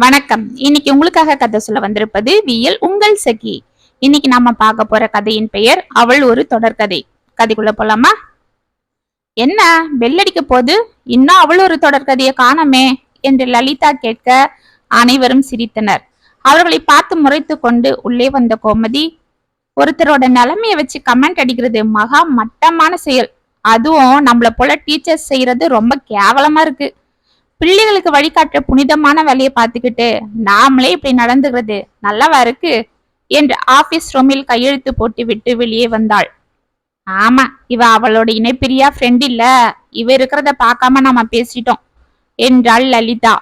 வணக்கம். இன்னைக்கு உங்களுக்காக கதை சொல்ல வந்திருப்பது வியல் உங்கள் சகி. இன்னைக்கு நாம பார்க்க போற கதையின் பெயர் அவள் ஒரு தொடர்கதை கதைக்குள்ள போலாமா? என்ன? வெள்ளடிக்க போது இன்னும் அவள் ஒரு தொடர்கதையை காணோமே என்று லலிதா கேட்க அனைவரும் சிரித்தனர். அவர்களை பார்த்து முறைத்து கொண்டு உள்ளே வந்த கோமதி ஒருத்தரோட நிலைமைய வச்சு கமெண்ட் அடிக்கிறது மகா மட்டமான செயல். அதுவும் நம்மள போல டீச்சர்ஸ் செய்யறது ரொம்ப கேவலமா இருக்கு. பிள்ளைகளுக்கு வழிகாட்டுற புனிதமான வேலையை பார்த்துக்கிட்டு நாமளே இப்படி நடந்துக்கிறது நல்லாவா இருக்கு? என்று ஆபீஸ் ரூமில் கையெழுத்து போட்டு விட்டு வெளியே வந்தாள். ஆமா இவ அவளோட இணைப்பிரியா ஃப்ரெண்ட் இல்ல. இவ இருக்கிறத பார்க்காம நாம பேசிட்டோம் என்றாள் லலிதா.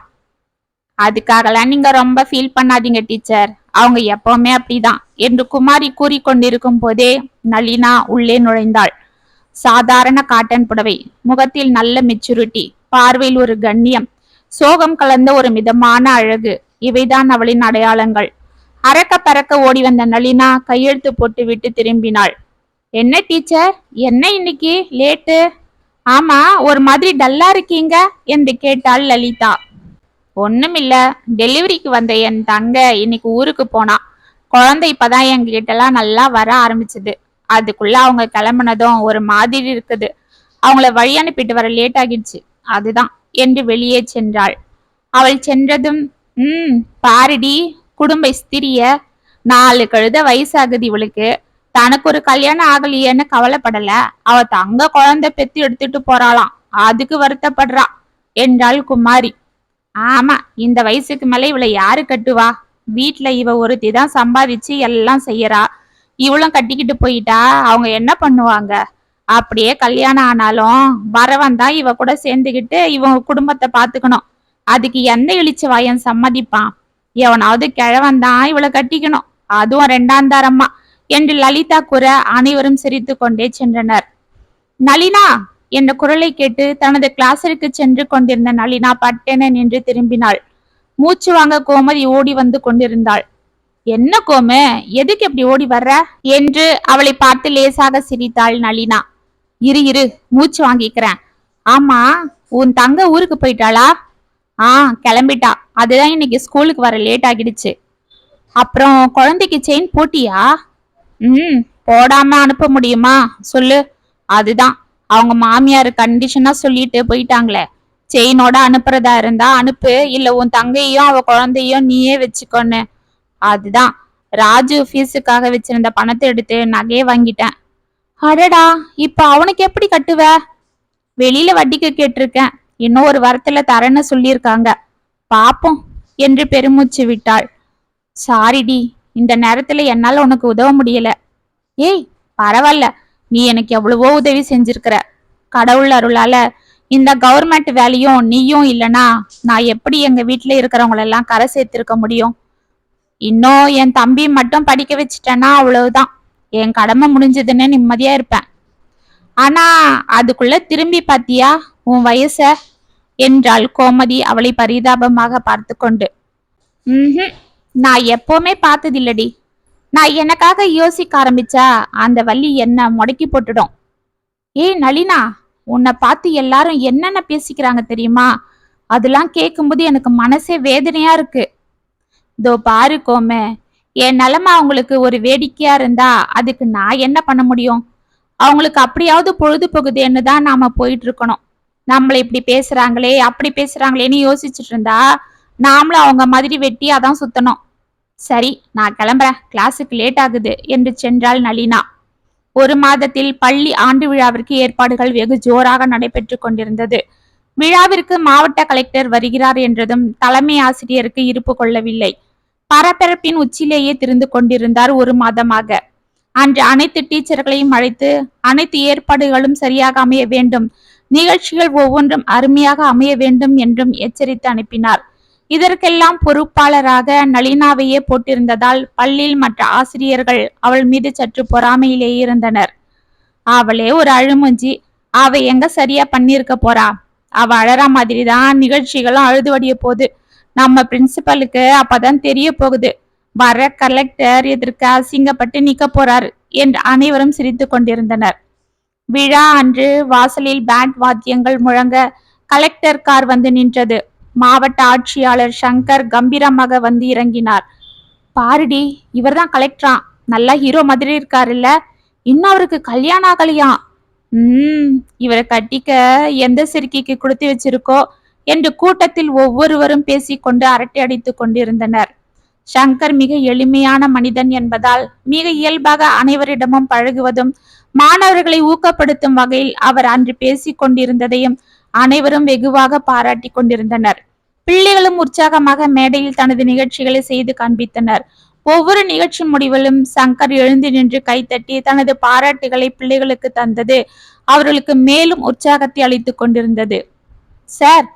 அதுக்காகலாம் நீங்க ரொம்ப ஃபீல் பண்ணாதீங்க டீச்சர் அவங்க எப்பவுமே அப்படிதான் என்று குமாரி கூறிக்கொண்டிருக்கும் போதே நளினா உள்ளே நுழைந்தாள். சாதாரண காட்டன் புடவை முகத்தில் நல்ல மெச்சூரிட்டி பார்வையில் ஒரு கண்ணியம் சோகம் கலந்த ஒரு மிதமான அழகு. இவைதான் அவளின் அடையாளங்கள். அறக்க பறக்க ஓடி வந்த நளினா கையெழுத்து போட்டு விட்டு திரும்பினாள். என்ன டீச்சர்? என்ன இன்னைக்கு? லேட்டு? ஆமா ஒரு மாதிரி டல்லா இருக்கீங்க என்று கேட்டாள் லலிதா. ஒண்ணுமில்ல டெலிவரிக்கு வந்த என் தங்க இன்னைக்கு ஊருக்கு போனா குழந்தை இப்பதான் எங்ககிட்டலாம் நல்லா வர ஆரம்பிச்சது. அதுக்குள்ள அவங்க கிளம்புனதும் ஒரு மாதிரி இருக்குது. அவங்கள வழி அனுப்பிட்டு வர லேட் ஆகிடுச்சு. அதுதான். என்று வெளியே சென்றாள். அவள் சென்றதும் உம் பாருடி குடும்ப ஸ்திரிய நாலு கழுத வயசாகுது இவளுக்கு. தனக்கு ஒரு கல்யாணம் ஆகலையேன்னு கவலைப்படல. அவ தங்க குழந்தை பெத்து எடுத்துட்டு போறாளாம். அதுக்கு வருத்தப்படுறா என்றாள் குமாரி. ஆமா இந்த வயசுக்கு மேல இவளை யாரு கட்டுவா? வீட்டுல இவ ஒருத்தி தான் சம்பாதிச்சு எல்லாம் செய்யறா. இவளும் கட்டிக்கிட்டு போயிட்டா. அவங்க என்ன பண்ணுவாங்க? அப்படியே கல்யாணம் ஆனாலும் வரவன் தான் இவ கூட சேர்ந்துக்கிட்டு இவன் குடும்பத்தை பாத்துக்கணும் அதுக்கு எந்த இழிச்ச வாயன் சம்மதிப்பான். எவனாவது கிழவன் தான் இவளை கட்டிக்கணும். அதுவும் ரெண்டாம் தரமா என்று லலிதா கூற அனைவரும் சிரித்து கொண்டே சென்றனர். நளினா என்ற குரலை கேட்டு தனது கிளாஸிற்கு சென்று கொண்டிருந்த நளினா பட்டென நின்று திரும்பினாள். மூச்சு வாங்க கோமதி ஓடி வந்து கொண்டிருந்தாள். என்ன கோமு எதுக்கு இப்படி ஓடி வர்ற? என்று அவளை பார்த்து லேசாக சிரித்தாள் நளினா. இரு இரு மூச்சு வாங்கிக்கிறேன். ஆமா உன் தங்க ஊருக்கு போயிட்டாளா? ஆ கிளம்பிட்டா. அதுதான் இன்னைக்கு ஸ்கூலுக்கு வர லேட் ஆகிடுச்சு. அப்புறம் குழந்தைக்கு செயின் போட்டியா? ம் போடாம அனுப்ப முடியுமா? சொல்லு. அதுதான். அவங்க மாமியார் கண்டிஷனா சொல்லிட்டு போயிட்டாங்களே. செயினோட அனுப்புறதா இருந்தா அனுப்பு. இல்ல உன் தங்கையும் அவ குழந்தையும் நீயே வச்சுக்கோன்னு. அதுதான். ராஜு ஃபீஸுக்காக வச்சிருந்த பணத்தை எடுத்து நகையை வாங்கிட்டேன். அடடா இப்ப அவனுக்கு எப்படி கட்டுவ? வெளியில வட்டிக்கு கேட்டிருக்கேன். இன்னும் ஒரு வாரத்துல தரேன்னு சொல்லியிருக்காங்க. பாப்போம் என்று பெருமூச்சு விட்டாள். சாரிடி இந்த நேரத்துல என்னால உனக்கு உதவ முடியல. ஏய் பரவாயில்ல நீ எனக்கு எவ்வளவோ உதவி செஞ்சிருக்கிற. கடவுள் அருளால இந்த கவர்மெண்ட் வேலையும் நீயும் இல்லனா நான் எப்படி எங்க வீட்டுல இருக்கிறவங்களெல்லாம் கரை சேர்த்திருக்க முடியும்? இன்னும் என் தம்பி மட்டும் படிக்க வச்சிட்டேன்னா அவ்வளவுதான். என் கடமை முடிஞ்சதுன்னு நிம்மதியா இருப்பேன். ஆனா அதுக்குள்ள திரும்பி பாத்தியா? உன் வயச என்றாள் கோமதி அவளை பரிதாபமாக பார்த்து கொண்டு ம்ஹும். நான் எப்பவுமே பார்த்ததில்லடி. நான் எனக்காக யோசிக்க ஆரம்பிச்சா அந்த வள்ளி என்ன முடக்கி போட்டுடும். ஏய் நளினா உன்னை பார்த்து எல்லாரும் என்னென்ன பேசிக்கிறாங்க தெரியுமா? அதெல்லாம் கேட்கும்போது எனக்கு மனசே வேதனையா இருக்கு. இதோ பாரு கோமே என் நிலமை அவங்களுக்கு ஒரு வேடிக்கையா இருந்தா அதுக்கு நான் என்ன பண்ண முடியும்? அவங்களுக்கு அப்படியாவது பொழுதுபோகுதுன்னு தான் நாம போயிட்டு இருக்கணும். நம்மளை இப்படி பேசுறாங்களே அப்படி பேசுறாங்களேன்னு யோசிச்சுட்டு இருந்தா நாமளும் அவங்க மாதிரி வெட்டி அதான் சுத்தணும். சரி நான் கிளம்புறேன். கிளாஸுக்கு லேட் ஆகுது என்று சென்றாள் நளினா. ஒரு மாதத்தில் பள்ளி ஆண்டு விழாவிற்கு ஏற்பாடுகள் வெகு ஜோராக நடைபெற்று கொண்டிருந்தது. விழாவிற்கு மாவட்ட கலெக்டர் வருகிறார் என்றதும் தலைமை ஆசிரியருக்கு இருப்பு கொள்ளவில்லை. பரபரப்பின் உச்சியிலேயே திருந்து கொண்டிருந்தார் ஒரு மாதமாக. அன்று அனைத்து டீச்சர்களையும் அழைத்து அனைத்து ஏற்பாடுகளும் சரியாக அமைய வேண்டும். நிகழ்ச்சிகள் ஒவ்வொன்றும் அருமையாக அமைய வேண்டும் என்றும் எச்சரித்து அனுப்பினார். இதற்கெல்லாம் பொறுப்பாளராக நளினாவையே போட்டிருந்ததால் பள்ளியில் மற்ற ஆசிரியர்கள் அவள் மீது சற்று பொறாமையிலேயே இருந்தனர். அவளே ஒரு அழுமூஞ்சி. அவ எங்க சரியா பண்ணிருக்க போறா? அவ அழற மாதிரி தான் நிகழ்ச்சிகளும் அழுதுவடிய போது நம்ம பிரின்சிபலுக்கு அப்பதான் தெரிய போகுது. வர கலெக்டர் எதிர்க்க அசிங்கப்பட்டு நிக்க போறாரு என்று அனைவரும் சிரித்து கொண்டிருந்தனர். விழா அன்று வாசலில் பேண்ட் வாத்தியங்கள் முழங்க கலெக்டர் கார் வந்து நின்றது. மாவட்ட ஆட்சியாளர் சங்கர் கம்பீரமாக வந்து இறங்கினார். பாருடி இவர்தான் கலெக்டரா நல்லா ஹீரோ மாதிரி இருக்காருல்ல? இன்னும் அவருக்கு கல்யாணம் ஆகலையாம் ம் இவரை கட்டிக்க எந்த சிறுக்கிக்கு கொடுத்து வச்சிருக்கோ? என்று கூட்டத்தில் ஒவ்வொருவரும் பேசிக்கொண்டு அரட்டை அடித்துக் கொண்டிருந்தனர். சங்கர் மிக எளிமையான மனிதன் என்பதால் மிக இயல்பாக அனைவரிடமும் பழகுவதும் மாணவர்களை ஊக்கப்படுத்தும் வகையில் அவர் அன்று பேசிக் கொண்டிருந்ததையும் அனைவரும் வெகுவாக பாராட்டி கொண்டிருந்தனர். பிள்ளைகளும் உற்சாகமாக மேடையில் தனது நிகழ்ச்சிகளை செய்து காண்பித்தனர். ஒவ்வொரு நிகழ்ச்சி முடிவிலும் சங்கர் எழுந்து நின்று கைத்தட்டி தனது பாராட்டுகளை பிள்ளைகளுக்கு தந்தது. அவர்களுக்கு மேலும் உற்சாகத்தை அளித்துக் கொண்டிருந்தது. சார்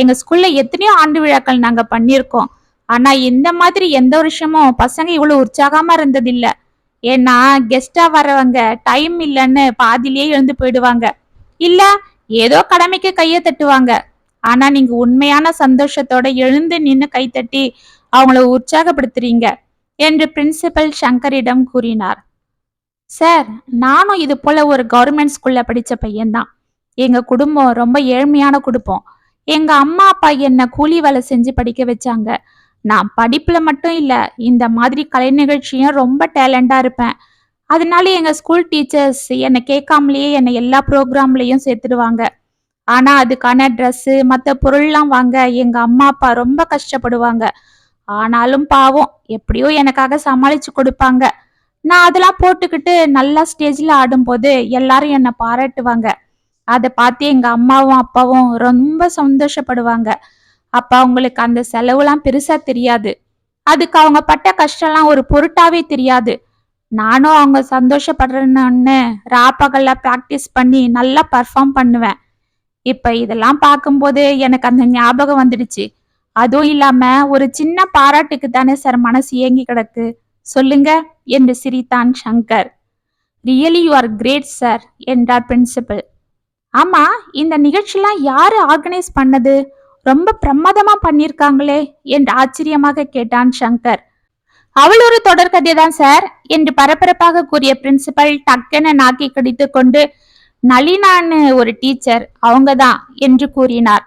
எங்க ஸ்கூல்ல எத்தனையோ ஆண்டு விழாக்கள் நாங்க பண்ணியிருக்கோம். ஆனா இந்த மாதிரி எந்த வருஷமும் பசங்க இவ்வளவு உற்சாகமா இருந்ததில்ல. ஏன்னா கெஸ்டா வர்றவங்க டைம் இல்லைன்னு பாதியிலேயே எழுந்து போயிடுவாங்க. இல்ல ஏதோ கடமைக்கு கையை தட்டுவாங்க. ஆனா நீங்க உண்மையான சந்தோஷத்தோட எழுந்து நின்று கைத்தட்டி அவங்கள உற்சாகப்படுத்துறீங்க என்று பிரின்சிபல் சங்கரிடம் கூறினார். சார் நானும் இது போல ஒரு கவர்மெண்ட் ஸ்கூல்ல படிச்ச பையன்தான். எங்க குடும்பம் ரொம்ப ஏழ்மையான குடும்பம். எங்க அம்மா அப்பா என்ன கூலி வேலை செஞ்சு படிக்க வச்சாங்க. நான் படிப்புல மட்டும் இல்ல இந்த மாதிரி கலை நிகழ்ச்சியும் ரொம்ப டேலண்டா இருப்பேன். அதனால எங்க ஸ்கூல் டீச்சர்ஸ் என்னை கேட்காமலேயே என்னை எல்லா ப்ரோக்ராம்லயும் சேர்த்துடுவாங்க. ஆனா அதுக்கான ட்ரெஸ்ஸு மற்ற பொருள்லாம் வாங்க எங்க அம்மா அப்பா ரொம்ப கஷ்டப்படுவாங்க. ஆனாலும் பாவம் எப்படியோ எனக்காக சமாளிச்சு கொடுப்பாங்க. நான் அதெல்லாம் போட்டுக்கிட்டு நல்லா ஸ்டேஜ்ல ஆடும்போது எல்லாரும் என்னை பாராட்டுவாங்க. அதை பார்த்து எங்கள் அம்மாவும் அப்பாவும் ரொம்ப சந்தோஷப்படுவாங்க. அப்போ அவங்களுக்கு அந்த செலவுலாம் பெருசாக தெரியாது. அதுக்கு அவங்க பட்ட கஷ்டம்லாம் ஒரு பொருட்டாவே தெரியாது. நானும் அவங்க சந்தோஷப்படுறேன்னு ராப்பகல்ல ப்ராக்டிஸ் பண்ணி நல்லா பர்ஃபார்ம் பண்ணுவேன். இப்போ இதெல்லாம் பார்க்கும்போது எனக்கு அந்த ஞாபகம் வந்துடுச்சு. அதுவும் இல்லாம ஒரு சின்ன பாராட்டுக்கு தானே சார் மனசு ஏங்கி கிடக்கு. சொல்லுங்க என்று சிரித்தான் Shankar. Really you are great sir என்றார் பிரின்சிபல் ஆமா இந்த நிகழ்ச்சிலாம் யாரு ஆர்கனைஸ் பண்ணது? ரொம்ப பிரமாதமா பண்ணிருக்காங்களே என்று ஆச்சரியமாக கேட்டான் சங்கர். அவள் ஒரு தொடர்கதை தான் சார் என்று பரபரப்பாக கூறிய பிரின்சிபல் டக்கென நாக்கி கடித்து கொண்டு நளினான்னு ஒரு டீச்சர் அவங்க தான் என்று கூறினார்.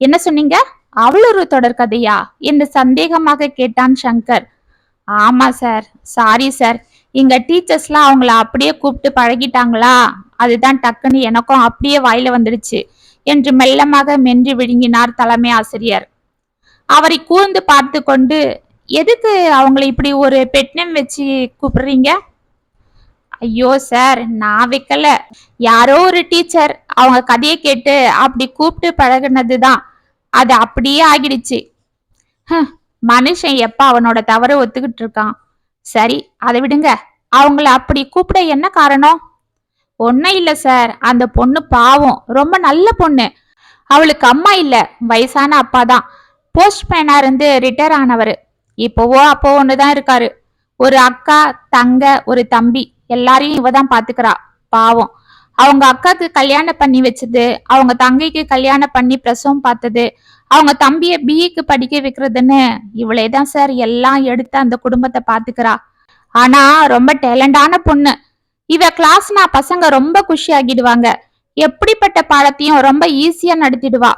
என்ன சொன்னீங்க? அவள் ஒரு தொடர்கதையா என்று சந்தேகமாக கேட்டான் சங்கர். ஆமா சார் சாரி. சார் இங்க டீச்சர்ஸ்லாம் அவங்கள அப்படியே கூப்பிட்டு பழகிட்டாங்களா? அதுதான் டக்குன்னு எனக்கும் அப்படியே வாயில வந்துடுச்சு என்று மெல்லமாக மென்று விழுங்கினார் தலைமை ஆசிரியர். அவரை கூர்ந்து பார்த்து கொண்டு எதுக்கு அவங்கள இப்படி ஒரு பெட்னம் வச்சு கூப்பிடுறீங்க? ஐயோ சார் நான் வைக்கல. யாரோ ஒரு டீச்சர் அவங்க கதையை கேட்டு அப்படி கூப்பிட்டு பழகுனது தான் அது அப்படியே ஆகிடுச்சு. மனுஷன் எப்ப அவனோட தவறை ஒத்துக்கிட்டு இருக்கான்? சரி அதை விடுங்க. அவங்கள அப்படி கூப்பிட என்ன காரணம்? ஒன்றும் இல்லை சார் அந்த பொண்ணு பாவம். ரொம்ப நல்ல பொண்ணு. அவளுக்கு அம்மா இல்லை. வயசான அப்பா தான். போஸ்ட்மேனா இருந்து ரிட்டையர் ஆனவர். இப்போவோ அப்போ ஒன்று தான் இருக்காரு. ஒரு அக்கா தங்க ஒரு தம்பி. எல்லாரையும் இவ தான் பார்த்துக்கிறா பாவம். அவங்க அக்காக்கு கல்யாணம் பண்ணி வச்சது அவங்க தங்கைக்கு கல்யாணம் பண்ணி பிரசவம் பார்த்தது அவங்க தம்பியை பிஇக்கு படிக்க வைக்கிறதுன்னு இவளே தான் சார் எல்லாம் எடுத்து அந்த குடும்பத்தை பார்த்துக்கிறா ஆனா ரொம்ப டேலண்டான பொண்ணு. இவ கிளாஸ்னா பசங்க ரொம்ப குஷி ஆகிடுவாங்க எப்படிப்பட்ட பாடத்தையும் ரொம்ப ஈஸியா நடத்திடுவா.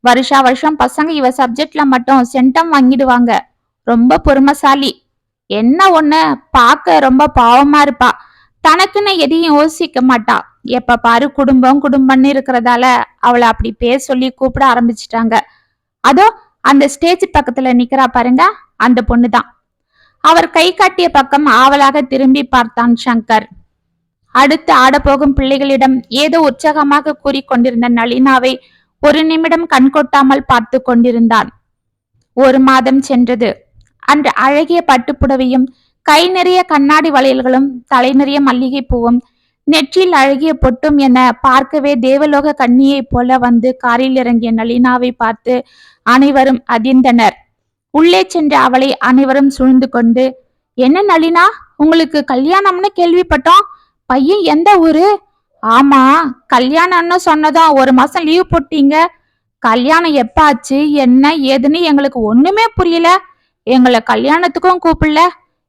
வருஷா வருஷம் பசங்க இவ சப்ஜெக்ட்ல மட்டும் சென்டம் வாங்கிடுவாங்க. ரொம்ப பொறுமைசாலி. என்ன ஒண்ணு பார்க்க ரொம்ப பாவமா இருப்பா. தனக்குன்னு எதையும் யோசிக்க மாட்டா. எப்ப பாரு குடும்பம் குடும்பம்னு இருக்கிறதால அவளை அப்படி பேர் சொல்லி கூப்பிட ஆரம்பிச்சிட்டாங்க. அதோ அந்த ஸ்டேஜ் பக்கத்துல நிக்கிறா பாருங்க அந்த பொண்ணுதான். அவர் கை காட்டிய பக்கம் ஆவலாக திரும்பி பார்த்தான் சங்கர். அடுத்து ஆடப்போகும் பிள்ளைகளிடம் ஏதோ உற்சாகமாக கூறிக்கொண்டிருந்த நளினாவை ஒரு நிமிடம் கண்கொட்டாமல் பார்த்து கொண்டிருந்தான். ஒரு மாதம் சென்றது. அன்று அழகிய பட்டுப்புடவையும் கை நிறைய கண்ணாடி வளையல்களும் தலை நிறைய மல்லிகை பூவும் நெற்றியில் அழகிய பொட்டும் என பார்க்கவே தேவலோக கன்னியைப் போல வந்து காரில் இறங்கிய நளினாவை பார்த்து அனைவரும் அதிர்ந்தனர். உள்ளே சென்ற அவளை அனைவரும் சூழ்ந்து கொண்டு என்ன நளினா உங்களுக்கு கல்யாணம்னு கேள்விப்பட்டோம். பையன் எந்த ஊரு? ஆமா கல்யாணம்னு சொன்னதும் ஒரு மாசம் லீவ் போட்டீங்க. கல்யாணம் எப்ப ஆச்சு என்ன ஏதுன்னு எங்களுக்கு ஒண்ணுமே புரியல. எங்களை கல்யாணத்துக்கும் கூப்பிடல.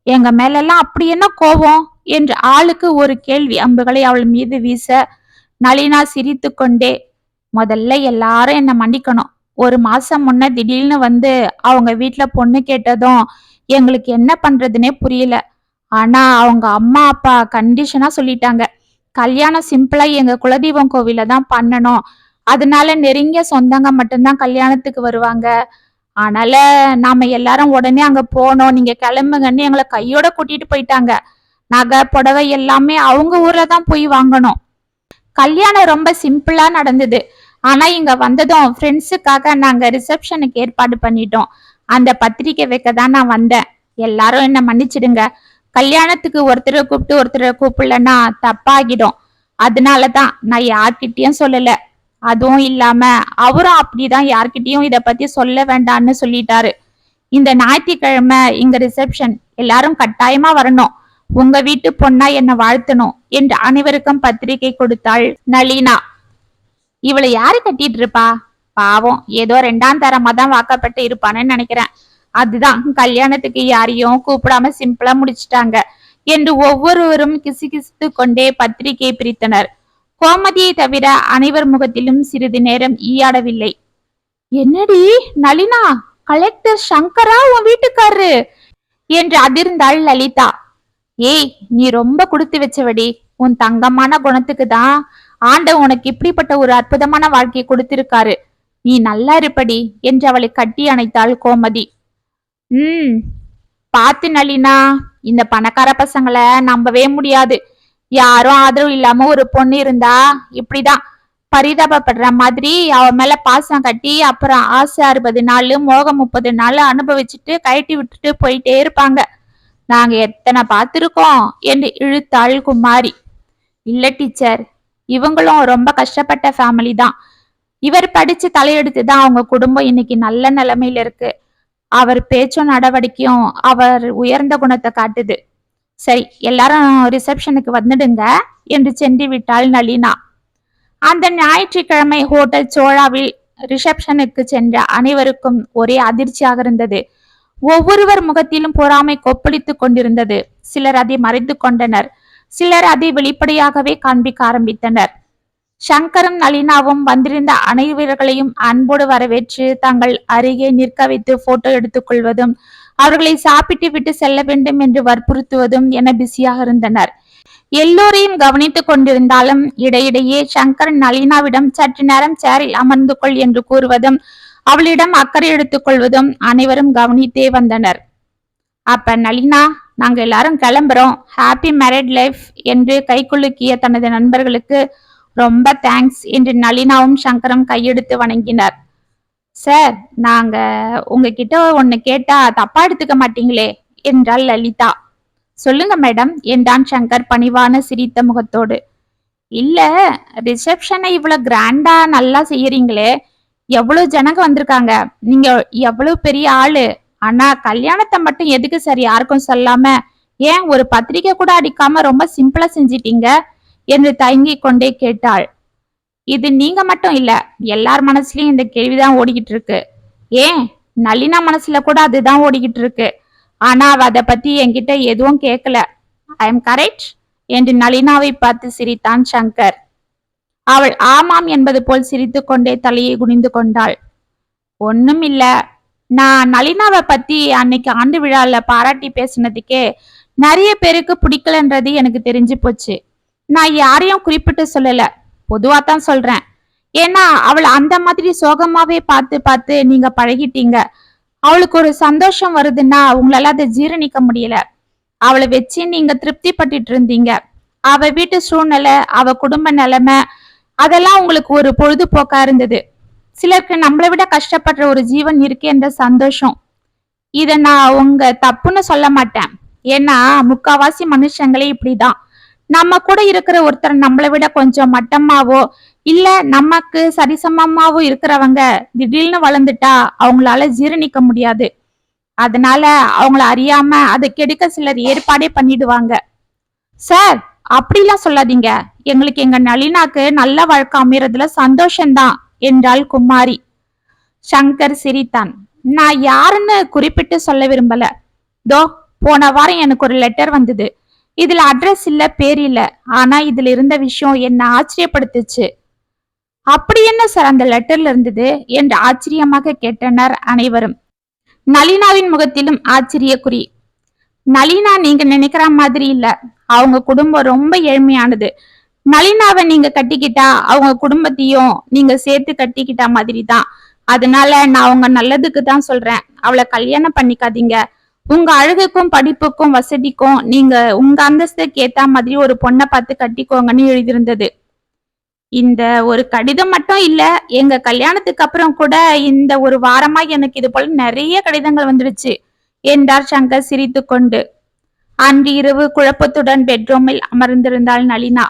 எங்க மேலெல்லாம் அப்படி என்ன கோபம்? என்று ஆளுக்கு ஒரு கேள்வி அம்புகளை அவள் மீது வீச நளினா சிரித்து கொண்டே முதல்ல எல்லாரும் என்னை மன்னிக்கணும். ஒரு மாசம் முன்ன திடீர்னு வந்து அவங்க வீட்டுல பொண்ணு கேட்டதும் எங்களுக்கு என்ன பண்றதுனே புரியல. ஆனா அவங்க அம்மா அப்பா கண்டிஷனா சொல்லிட்டாங்க. கல்யாணம் சிம்பிளா எங்க குலதெய்வம் கோவில தான் பண்ணணும். அதனால நெருங்கிய சொந்தங்க மட்டும்தான் கல்யாணத்துக்கு வருவாங்க. அதனால நாம எல்லாரும் உடனே அங்க போனோம். நீங்க கிளம்புங்கன்னு எங்களை கையோட கூட்டிட்டு போயிட்டாங்க. நகை புடவை எல்லாமே அவங்க ஊர்ல தான் போய் வாங்கணும். கல்யாணம் ரொம்ப சிம்பிளா நடந்தது. ஆனா இங்க வந்ததும் ஃப்ரெண்ட்ஸுக்காக நாங்க ரிசப்ஷனுக்கு ஏற்பாடு பண்ணிட்டோம். அந்த பத்திரிக்கை வைக்க தான் நான் வந்தேன். எல்லாரும் என்ன மன்னிச்சிடுங்க. கல்யாணத்துக்கு ஒருத்தரை கூப்பிட்டு ஒருத்தரை கூப்பிடலன்னா தப்பாகிடும். அதனாலதான் நான் யார்கிட்டயும் சொல்லல. அதுவும் இல்லாம அவரும் அப்படிதான் யார்கிட்டயும் இத பத்தி சொல்ல வேண்டாம்னு சொல்லிட்டாரு. இந்த ஞாயிற்றுக்கிழமை இங்க ரிசப்ஷன் எல்லாரும் கட்டாயமா வரணும். உங்க வீட்டு பொண்ணா என்ன வாழ்த்தணும் என்று அனைவருக்கும் பத்திரிகை கொடுத்தாள் நளினா. இவளை யாரு கட்டிட்டு இருப்பா? பாவம் ஏதோ ரெண்டாம் தரமா தான் வாக்கப்பட்டு இருப்பான்னு நினைக்கிறேன். அதுதான். கல்யாணத்துக்கு யாரையும் கூப்பிடாம சிம்பிளா முடிச்சிட்டாங்க. என்று ஒவ்வொருவரும் கிசுகிசுத்து கொண்டே பத்திரிகை பிரித்தனர். கோமதியை தவிர அனைவர் முகத்திலும் சிறிது நேரம் ஈயாடவில்லை. என்னடி நளினா கலெக்டர் சங்கரா உன் வீட்டுக்காரரு? என்று அதிர்ந்தாள் லலிதா. ஏய் நீ ரொம்ப கொடுத்து வச்சவடி. உன் தங்கமான குணத்துக்கு தான் ஆண்ட உனக்கு இப்படிப்பட்ட ஒரு அற்புதமான வாழ்க்கையை கொடுத்திருக்காரு. நீ நல்லா இருப்படி என்று அவளை கட்டி அணைத்தாள் கோமதி. ம். பாத்து நளினா இந்த பணக்கார பசங்களை நம்பவே முடியாது. யாரும் ஆதரவு இல்லாம ஒரு பொண்ணு இருந்தா இப்படிதான். பரிதாபப்படுற மாதிரி அவ மேல பாசம் கட்டி அப்புறம் ஆசை அறுபது நாள் மோகம் முப்பது நாள் அனுபவிச்சுட்டு கழட்டி விட்டுட்டு போயிட்டே இருப்பாங்க. நாங்க எத்தனை பார்த்துருக்கோம் என்று இழுத்தாள் குமாரி. இல்ல டீச்சர் இவங்களும் ரொம்ப கஷ்டப்பட்ட ஃபேமிலி தான். இவர் படிச்சு தலையெடுத்து தான் அவங்க குடும்பம் இன்னைக்கு நல்ல நிலைமையில இருக்கு. அவர் பேச்சும் நடவடிக்கையும் அவர் உயர்ந்த குணத்தை காட்டுது. சரி எல்லாரும் ரிசப்ஷனுக்கு வந்துடுங்க என்று சென்று விட்டாள் நளினா. அந்த ஞாயிற்றுக்கிழமை ஹோட்டல் சோழாவில் ரிசப்ஷனுக்கு சென்ற அனைவருக்கும் ஒரே அதிர்ச்சியாக இருந்தது. ஒவ்வொருவர் முகத்திலும் பொறாமை கொப்பளித்துக் கொண்டிருந்தது. சிலர் அதை மறைத்து கொண்டனர். சிலர் அதை வெளிப்படையாகவே காண்பிக்க ஆரம்பித்தனர். சங்கரும் நளினாவும் வந்திருந்த அனைவர்களையும் அன்போடு வரவேற்று தங்கள் அருகே நிற்க வைத்து போட்டோ எடுத்துக்கொள்வதும் அவர்களை சாப்பிட்டு விட்டு செல்ல வேண்டும் என்று வற்புறுத்துவதும் என பிஸியாக இருந்தனர். எல்லோரையும் கவனித்துக் கொண்டிருந்தாலும் இடையிடையே சங்கர் நளினாவிடம் சற்று நேரம் சேரில் அமர்ந்து கொள் என்று கூறுவதும் அவளிடம் அக்கறை எடுத்துக் கொள்வதும் அனைவரும் கவனித்தே வந்தனர். அப்ப நளினா நாங்க எல்லாரும் கிளம்புறோம். ஹாப்பி மேரிட் லைஃப் என்று கைக்குலுக்கிய தனது நண்பர்களுக்கு ரொம்ப தேங்க்ஸ் என்று நளினாவும் சங்கரம் கையெடுத்து வணங்கினர். சார் நாங்க உங்ககிட்ட ஒன்னு கேட்டா தப்பா எடுத்துக்க மாட்டீங்களே என்றாள் லலிதா. சொல்லுங்க மேடம் என்றான் சங்கர் பணிவான சிரித்த முகத்தோடு. இல்ல ரிசப்ஷனை இவ்வளவு கிராண்டா நல்லா செய்யறீங்களே எவ்வளவு ஜனங்க வந்திருக்காங்க நீங்க எவ்வளவு பெரிய ஆளு ஆனா கல்யாணத்தை மட்டும் எதுக்கு சார் யாருக்கும் சொல்லாம ஏன் ஒரு பத்திரிக்கை கூட அடிக்காம ரொம்ப சிம்பிளா செஞ்சிட்டீங்க? என்று தயங்கிக் கொண்டே கேட்டாள். இது நீங்க மட்டும் இல்ல எல்லார் மனசுலயும் இந்த கேள்விதான் ஓடிக்கிட்டு இருக்கு ஏன்? நளினா மனசுல கூட அதுதான் ஓடிக்கிட்டு இருக்கு ஆனா அவ அதை பத்தி என்கிட்ட எதுவும் கேட்கல ஐ எம் கரெக்ட் என்று நளினாவை பார்த்து சிரித்தான் சங்கர். அவள் ஆமாம் என்பது போல் சிரித்து கொண்டே தலையை குனிந்து கொண்டாள். ஒன்னும் இல்ல. நான் நளினாவை பத்தி அன்னைக்கு ஆண்டு விழால பாராட்டி பேசினதுக்கே நிறைய பேருக்கு பிடிக்கலன்றது எனக்கு தெரிஞ்சு போச்சு. நான் யாரையும் குறிப்பிட்டு சொல்லல. பொதுவா தான் சொல்றேன். ஏன்னா அவள் அந்த மாதிரி சோகமாவே பார்த்து பார்த்து நீங்க பழகிட்டீங்க. அவளுக்கு ஒரு சந்தோஷம் வருதுன்னா உங்களால அதை ஜீரணிக்க முடியல. அவளை வச்சு நீங்க திருப்தி பட்டுட்டு இருந்தீங்க. அவ வீட்டு சூழ்நிலை அவ குடும்ப நிலைமை அதெல்லாம் உங்களுக்கு ஒரு பொழுதுபோக்கா இருந்தது. சிலருக்கு நம்மளை விட கஷ்டப்படுற ஒரு ஜீவன் இருக்கு என்ற சந்தோஷம். இத நான் உங்க தப்புன்னு சொல்ல மாட்டேன். ஏன்னா முக்காவாசி மனுஷங்களே இப்படிதான். நம்ம கூட இருக்கிற ஒருத்தர் நம்மளை விட கொஞ்சம் மட்டமாவோ இல்ல நமக்கு சரிசமமாவோ இருக்கிறவங்க திடீர்னு வளர்ந்துட்டா அவங்களால ஜீரணிக்க முடியாது. அதனால அவங்கள அறியாம அதை கெடுக்க சிலர் ஏற்பாடே பண்ணிடுவாங்க. சார் அப்படிலாம் சொல்லாதீங்க. எங்களுக்கு எங்க நளினாக்கு நல்ல வாழ்க்கை அமையறதுல சந்தோஷம்தான் என்றாள் குமாரி. சங்கர் சிரித்தான். நான் யாருன்னு குறிப்பிட்டு சொல்ல விரும்பல. தோ போன வாரம் எனக்கு ஒரு லெட்டர் வந்தது. இதுல அட்ரஸ் இல்ல பேர் இல்ல. ஆனா இதுல இருந்த விஷயம் என்ன ஆச்சரியப்படுத்துச்சு. அப்படி என்ன சார் அந்த லெட்டர்ல இருந்தது என்று ஆச்சரியமாக கேட்டனர் அனைவரும். நளினாவின் முகத்திலும் ஆச்சரிய குறி நளினா நீங்க நினைக்கிற மாதிரி இல்ல. அவங்க குடும்பம் ரொம்ப ஏழ்மையானது. நளினாவை நீங்க கட்டிக்கிட்டா அவங்க குடும்பத்தையும் நீங்க சேர்த்து கட்டிக்கிட்ட மாதிரி தான் அதனால நான் அவங்க நல்லதுக்கு தான் சொல்றேன். அவளை கல்யாணம் பண்ணிக்காதீங்க. உங்க அழகுக்கும் படிப்புக்கும் வசதிக்கும் நீங்க உங்க அந்தஸ்துக்கு ஏத்த மாதிரி ஒரு பொண்ணை பார்த்து கட்டிக்கோங்கன்னு எழுதியிருந்தது. இந்த ஒரு கடிதம் மட்டும் இல்ல எங்க கல்யாணத்துக்கு அப்புறம் கூட இந்த ஒரு வாரமா எனக்கு இது போல நிறைய கடிதங்கள் வந்துடுச்சு. என்றார் சங்கர் சிரித்துக்கொண்டு. அன்று இரவு குழப்பத்துடன் பெட்ரூமில் அமர்ந்திருந்தாள் நளினா.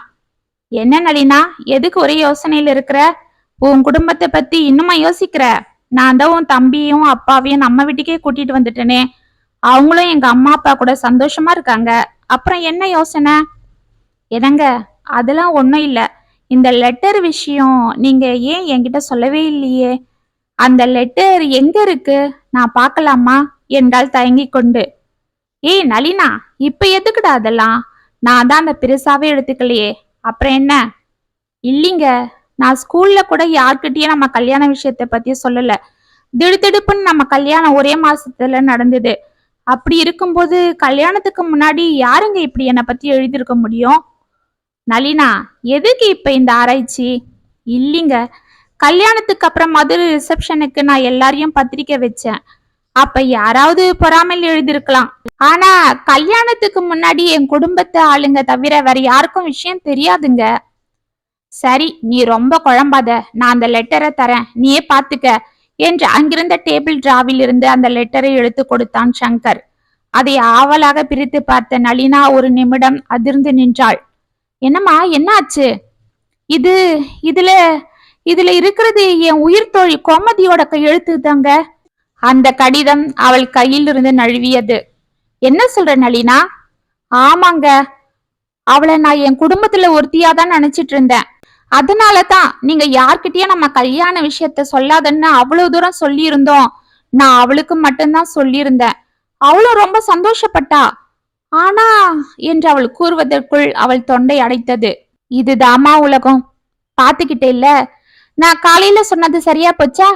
என்ன நளினா எதுக்கு ஒரே யோசனையில இருக்கிற? உன் குடும்பத்தை பத்தி இன்னுமா யோசிக்கிற? நான் தான் உன் தம்பியும் அப்பாவையும் நம்ம வீட்டுக்கே கூட்டிட்டு வந்துட்டேனே. அவங்களும் எங்க அம்மா அப்பா கூட சந்தோஷமா இருக்காங்க. அப்புறம் என்ன யோசனை? என்னங்க? அதெல்லாம் ஒன்றும் இல்லை. இந்த லெட்டர் விஷயம் நீங்க ஏன் என்கிட்ட சொல்லவே இல்லையே? அந்த லெட்டர் எங்க இருக்கு? நான் பார்க்கலாமா? என்றால் தயங்கி கொண்டு. ஏய் நளினா இப்ப எதுக்குடா அதெல்லாம்? நான் தான் அந்த பெருசாவே எடுத்துக்கலையே. அப்புறம் என்ன? இல்லைங்க. நான் ஸ்கூல்ல கூட யார்கிட்டயும் நம்ம கல்யாண விஷயத்தை பத்தி சொல்லல. திடுதிடுப்புன்னு நம்ம கல்யாணம் ஒரே மாசத்துல நடந்தது. அப்படி இருக்கும்போது கல்யாணத்துக்கு முன்னாடி யாருங்க இப்படி என்னை பத்தி எழுதியிருக்க முடியும்? நளினா எதுக்கு இப்ப இந்த ஆராய்ச்சி? இல்லைங்க. கல்யாணத்துக்கு அப்புறம் மதுரை ரிசப்ஷனுக்கு நான் எல்லாரையும் பத்திரிக்கை வச்சேன். அப்ப யாராவது பொறாமையில் எழுதியிருக்கலாம். ஆனா கல்யாணத்துக்கு முன்னாடி என் குடும்பத்தை ஆளுங்க தவிர வேற யாருக்கும் விஷயம் தெரியாதுங்க. சரி நீ ரொம்ப குழம்பாத. நான் அந்த லெட்டரை தரேன். நீயே பாத்துக்க. என்று அங்கிருந்த டேபிள் டிராவில் இருந்து அந்த லெட்டரை எடுத்து கொடுத்தான் சங்கர். அதை ஆவலாக பிரித்து பார்த்த நளினா ஒரு நிமிடம் அதிர்ந்து நின்றாள். என்னம்மா என்னாச்சு? இது இதுல இதுல இருக்கிறது என் உயிர் தோழி கோமதியோட கையெழுத்து தாங்க. அந்த கடிதம் அவள் கையில் இருந்து நழுவியது. என்ன சொல்ற நளினா? ஆமாங்க அவளை நான் என் குடும்பத்துல ஒருத்தியா தான் நினைச்சிட்டு இருந்தேன். அதனால தான் நீங்க யார்கிட்டயும் நம்ம கல்யாண விஷயத்த சொல்லாதன்னு அவ்வளவு தூரம் சொல்லியிருந்தோம். நான் அவளுக்கு மட்டும்தான் சொல்லியிருந்தேன். அவளும் ரொம்ப சந்தோஷப்பட்டா. ஆனா என்று அவள் கூறுவதற்குள் அவள் தொண்டை அடைத்தது. இதுதாமா உலகம். பாத்துக்கிட்டே இல்ல நான் காலையில சொன்னது சரியா போச்சா?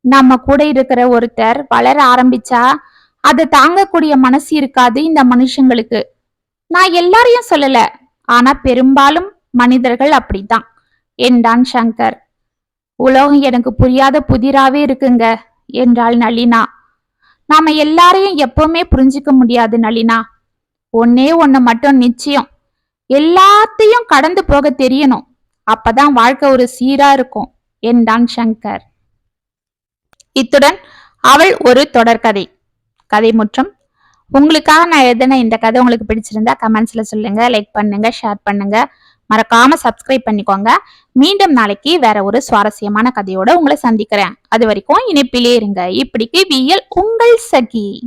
நம்ம கூட இருக்கிற ஒருத்தர் வளர ஆரம்பிச்சா அதை தாங்கக்கூடிய மனசு இருக்காது இந்த மனுஷங்களுக்கு. நான் எல்லாரையும் சொல்லல. ஆனா பெரும்பாலும் மனிதர்கள் அப்படித்தான். என்றான் சங்கர். உலகம் எனக்கு புரியாத புதிராவே இருக்குங்க என்றாள் நளினா. நாம எல்லாரையும் எப்பவுமே புரிஞ்சுக்க முடியாது நளினா. ஒன்னே ஒன்னு மட்டும் நிச்சயம். எல்லாத்தையும் கடந்து போக தெரியணும். அப்பதான் வாழ்க்கை ஒரு சீரா இருக்கும் என்றான் சங்கர். இத்துடன் அவள் ஒரு தொடர்கதை. கதை முற்றும். உங்களுக்காக நான் எழுதின இந்த கதை உங்களுக்கு பிடிச்சிருந்தா கமெண்ட்ஸ்ல சொல்லுங்க லைக் பண்ணுங்க ஷேர் பண்ணுங்க. மறக்காம சப்ஸ்கிரைப் பண்ணிக்கோங்க. மீண்டும் நாளைக்கு வேற ஒரு சுவாரஸ்யமான கதையோட உங்களை சந்திக்கிறேன். அது வரைக்கும் இணைப்பிலே இருங்க. இப்படிக்கு வியல் உங்கள் சகி.